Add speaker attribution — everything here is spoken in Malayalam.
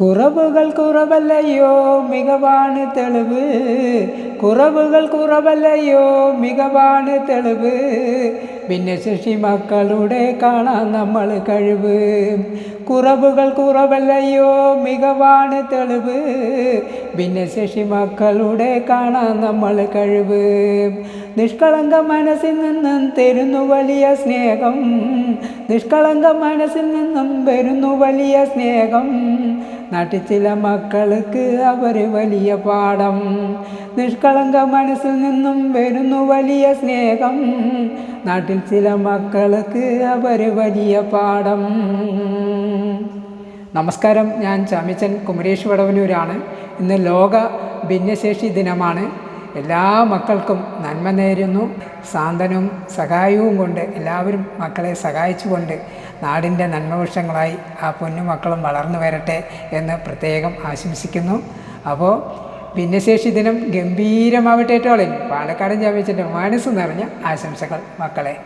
Speaker 1: കുറവുകൾ കുറവല്ലയോ മികവാണ് തെളിവ്? കുറവുകൾ കുറവല്ലയോ മികവാണ് തെളിവ്? ഭിന്നശേഷി മക്കളുടെ കാണാൻ നമ്മൾ കഴിവ്. കുറവുകൾ കുറവല്ലയോ മികവാണ് തെളിവ്? ഭിന്നശേഷി മക്കളുടെ കാണാൻ നമ്മൾ കഴിവ്. നിഷ്കളങ്ക മനസ്സിൽ നിന്നും തരുന്നു വലിയ സ്നേഹം. നിഷ്കളങ്ക മനസ്സിൽ നിന്നും വരുന്നു വലിയ സ്നേഹം. നാട്ടിൽ ചില മക്കൾക്ക് അവർ വലിയ പാഠം. നിഷ്കളങ്ക മനസ്സിൽ നിന്നും വരുന്നു വലിയ സ്നേഹം. നാട്ടിൽ ചില മക്കൾക്ക് അവർ വലിയ പാഠം. നമസ്കാരം. ഞാൻ ചമിച്ചൻ കുമരേഷ് വടവനൂരാണ് ഇന്ന് ലോക ഭിന്നശേഷി ദിനമാണ്. എല്ലാ മക്കൾക്കും നന്മ നേരുന്നു. സാന്ത്വനവും സഹായവും കൊണ്ട് എല്ലാവരും മക്കളെ സഹായിച്ചുകൊണ്ട് നാടിന്റെ നന്മവൃക്ഷങ്ങളായി ആ പൊന്നു മക്കളും വളർന്നു വരട്ടെ എന്ന് പ്രത്യേകം ആശംസിക്കുന്നു. അപ്പോൾ ഭിന്നശേഷി ദിനം ഗംഭീരമാവട്ടെ പാലക്കാടൻ ജാമ്യച്ചന്റെ മനസ്സ് നിറഞ്ഞ ആശംസകൾ മക്കളെ.